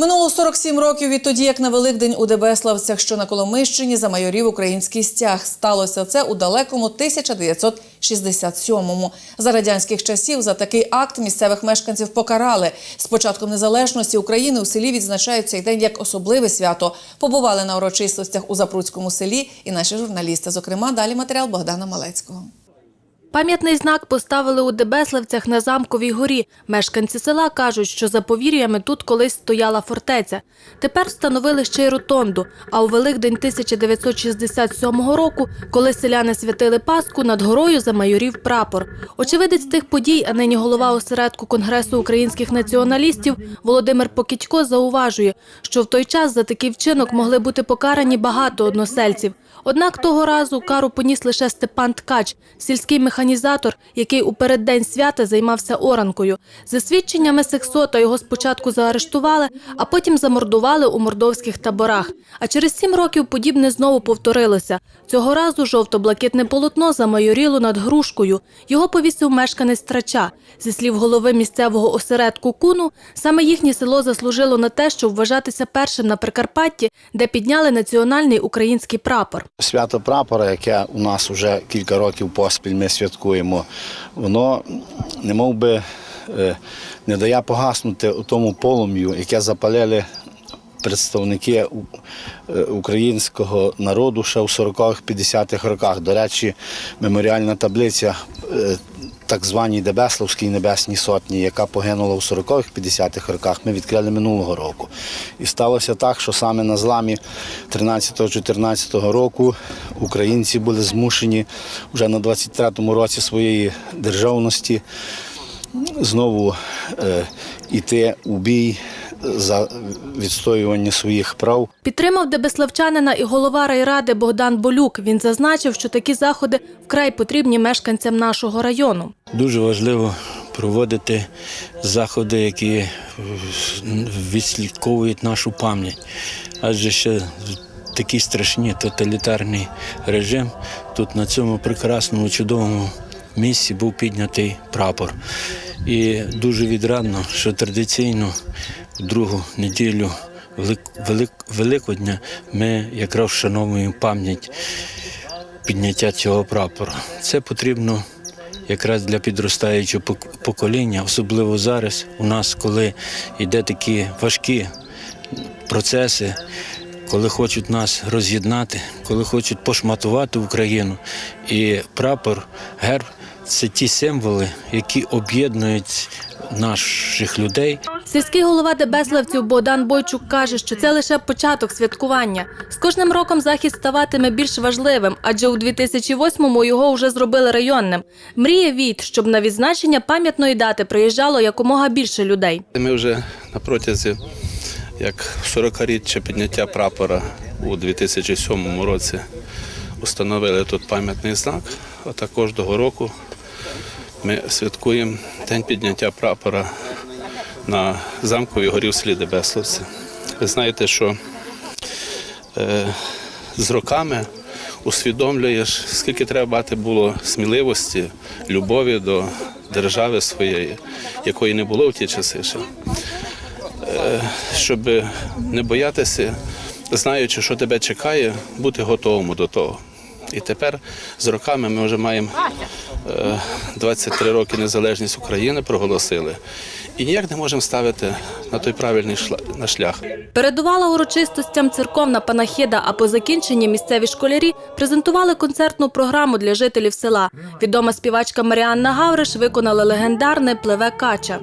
Минуло 47 років відтоді, як на Великдень у Дебеславцях, що на Коломищині замайорів український стяг. Сталося це у далекому 1967-му. За радянських часів за такий акт місцевих мешканців покарали. З початком незалежності України у селі відзначають цей день як особливе свято. Побували на урочистостях у Запруцькому селі і наші журналісти. Зокрема, далі матеріал Богдана Малецького. Пам'ятний знак поставили у Дебеславцях на замковій горі. Мешканці села кажуть, що за повір'ями тут колись стояла фортеця. Тепер встановили ще й ротонду. А у Великдень 1967 року, коли селяни святили Пасху, над горою замайорів прапор. Очевидець тих подій, а нині голова осередку Конгресу українських націоналістів Володимир Покітько зауважує, що в той час за такий вчинок могли бути покарані багато односельців. Однак того разу кару поніс лише Степан Ткач, сільський механізатор, який у переддень свята займався оранкою. За свідченнями сексота його спочатку заарештували, а потім замордували у мордовських таборах. А через сім років подібне знову повторилося. Цього разу жовто-блакитне полотно замайоріло над грушкою. Його повісив мешканець Трача. Зі слів голови місцевого осередку Куну, саме їхнє село заслужило на те, щоб вважатися першим на Прикарпатті, де підняли національний український прапор. Свято прапора, яке у нас вже кілька років поспіль ми святкуємо, воно не мов би е, не дає погаснути у тому полум'ю, яке запалили представники е, українського народу ще у 40-50-х роках. До речі, меморіальна таблиця е, так званій Дебеславській Небесній Сотні, яка погинула у 40-50-х роках, ми відкрили минулого року. І сталося так, що саме на зламі 13-14 року українці були змушені вже на 23-му році своєї державності знову е, йти у бій за відстоювання своїх прав. Підтримав дебеславчанина і голова райради Богдан Болюк. Він зазначив, що такі заходи вкрай потрібні мешканцям нашого району. Дуже важливо проводити заходи, які відслідковують нашу пам'ять. Адже ще такий страшний тоталітарний режим тут на цьому прекрасному, чудовому місці був піднятий прапор. І дуже відрадно, що традиційно другу неділю Велик- Велик- Великодня ми якраз вшановуємо пам'ять підняття цього прапора. Це потрібно якраз для підростаючого пок- покоління, особливо зараз у нас, коли йде такі важкі процеси, коли хочуть нас роз'єднати, коли хочуть пошматувати Україну. І прапор, герб це ті символи, які об'єднують наших людей. Сільський голова Дебеславців Богдан Бойчук каже, що це лише початок святкування. З кожним роком захід ставатиме більш важливим, адже у 2008-му його вже зробили районним. Мріє Війт, щоб на відзначення пам'ятної дати приїжджало якомога більше людей. Ми вже на протязі як 40-річчя підняття прапора у 2007 році установили тут пам'ятний знак. А також кожного року ми святкуємо День підняття прапора на замковій горі в селі Дебеславці. Ви знаєте, що е, з роками усвідомлюєш, скільки треба мати було сміливості, любові до держави своєї, якої не було в ті часи ще щоб не боятися, знаючи, що тебе чекає, бути готовим до того. І тепер з роками ми вже маємо е, 23 роки незалежність України проголосили. І ніяк не можемо ставити на той правильний шлях. Передувала урочистостям церковна панахида, а по закінченні місцеві школярі презентували концертну програму для жителів села. Відома співачка Маріанна Гавриш виконала легендарне Пливе кача.